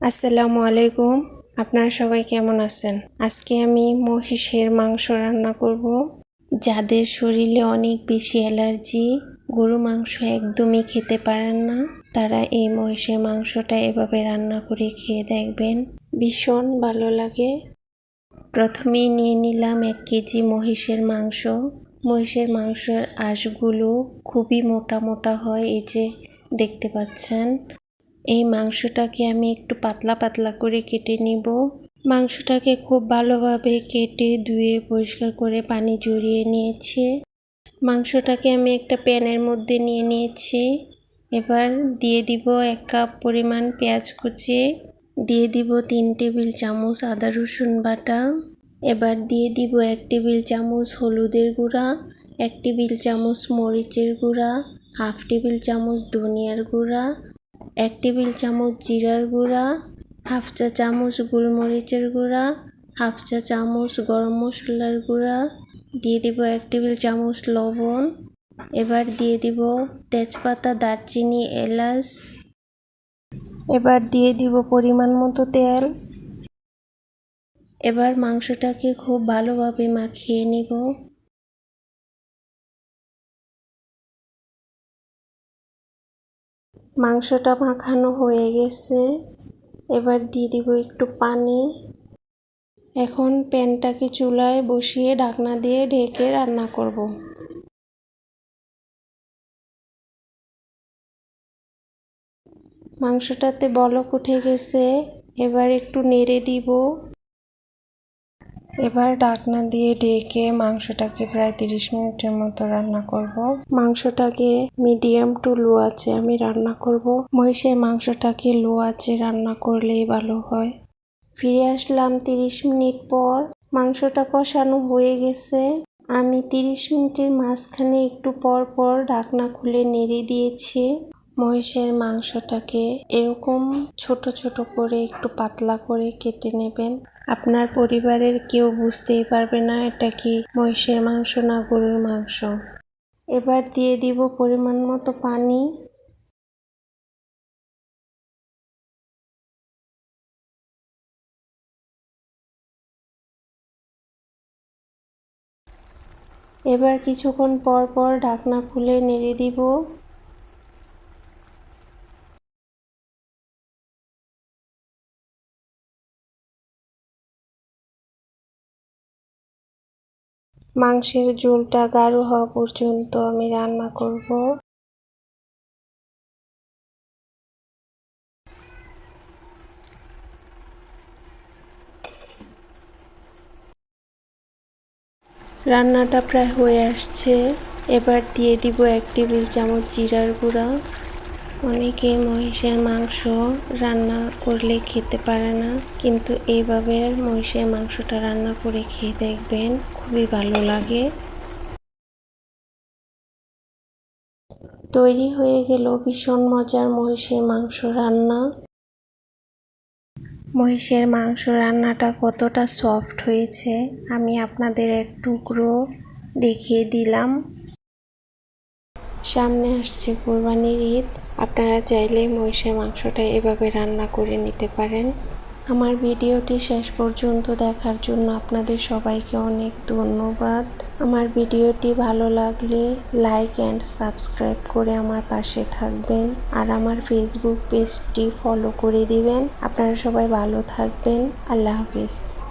আসসালামু আলাইকুম। আপনারা সবাই কেমন আছেন? আজকে আমি মহিষের মাংস রান্না করব। যাদের শরীরে অনেক বেশি অ্যালার্জি গরু মাংস একদমই খেতে পারেন না। তারা এই মহিষের মাংসটা এভাবে রান্না করে খেয়ে দেখবেন। ভীষণ ভালো লাগে। প্রথমেই নিয়ে নিলাম এক কেজি মহিষের মাংস। মহিষের মাংসের আঁশগুলো খুবই মোটা মোটা হয়, এই যে দেখতে পাচ্ছেন। এই মাংসটাকে আমি একটু পাতলা পাতলা করে কেটে নিব। মাংসটাকে খুব ভালোভাবে কেটে ধুয়ে পরিষ্কার করে পানি জড়িয়ে নিয়েছি। মাংসটাকে আমি একটা প্যানের মধ্যে নিয়ে নিয়েছি। এবার দিয়ে দিব এক কাপ পরিমাণ পেঁয়াজ কুচি। দিয়ে দিব তিন টেবিল চামচ আদা রসুন বাটা। এবার দিয়ে দিব এক টেবিল চামচ হলুদের গুঁড়া, এক টেবিল চামচ মরিচের গুঁড়া, হাফ টেবিল চামচ ধনিয়ার গুঁড়া এক টেবিল চামচ জিরার গুঁড়া, হাফ চা চামচ গোলমরিচের গুঁড়া, হাফ চা চামচ গরম মশলার গুঁড়া, দিয়ে দিব এক টেবিল চামচ লবণ। এবার দিয়ে দিব তেজপাতা, দারচিনি, এলাচ। এবার দিয়ে দিব পরিমাণ মতো তেল। এবার মাংসটাকে খুব ভালোভাবে মাখিয়ে নিব। মাংসটা মাখানো হয়ে গেছে। এবার দিয়ে দিব একটু পানি। এখন প্যানটাকে চুলায় বসিয়ে ঢাকনা দিয়ে ঢেকে রান্না করব। মাংসটাতে বলক উঠে গেছে। এবার একটু নেড়ে দিব। এবার ঢাকনা দিয়ে ঢেকে মাংসটাকে প্রায় তিরিশ মিনিটের মতো রান্না করব। মাংসটাকে মিডিয়াম টু লো আছে আমি রান্না করব। মহিষের মাংসটাকে লো আছে রান্না করলেই ভালো হয়। ফিরে আসলাম তিরিশ মিনিট পর। মাংসটা কষানো হয়ে গেছে। আমি তিরিশ মিনিটের মাঝখানে একটু পর পর ঢাকনা খুলে নেড়ে দিয়েছি। মহিষের মাংসটাকে এরকম ছোট ছোট করে একটু পাতলা করে কেটে নেবেন। আপনার পরিবারের কেউ বুঝতেই পারবে না এটা কি মহিষের মাংস না গরুর মাংস। এবার দিয়ে দিব পরিমাণ মতো পানি। এবার কিছুক্ষণ পর পর ঢাকনা খুলে নেড়ে দিব। মাংসের ঝোলটা গাঢ় হওয়া পর্যন্ত আমি রান্না করব। রান্নাটা প্রায় হয়ে আসছে। এবার দিয়ে দিব এক টেবিল চামচ জিরার গুঁড়া। অনেকে মহিষের মাংস রান্না করলে খেতে পারে না, কিন্তু এইভাবে মহিষের মাংসটা রান্না করে খেয়ে দেখবেন খুবই ভালো লাগে। তৈরি হয়ে গেল ভীষণ মজার মহিষের মাংস রান্না। মহিষের মাংস রান্নাটা কতটা সফট হয়েছে, আমি আপনাদের এক টুকরো দেখিয়ে দিলাম। সামনে আসছে কোরবানির ঈদ। আপনারা চাইলে মহিষের মাংসটা এভাবে রান্না করে নিতে পারেন। আমার ভিডিওটি শেষ পর্যন্ত দেখার জন্য আপনাদের সবাইকে অনেক ধন্যবাদ। আমার ভিডিওটি ভালো লাগলে লাইক অ্যান্ড সাবস্ক্রাইব করে আমার পাশে থাকবেন। আর আমার ফেসবুক পেজটি ফলো করে দিবেন। আপনারা সবাই ভালো থাকবেন। আল্লাহ হাফিজ।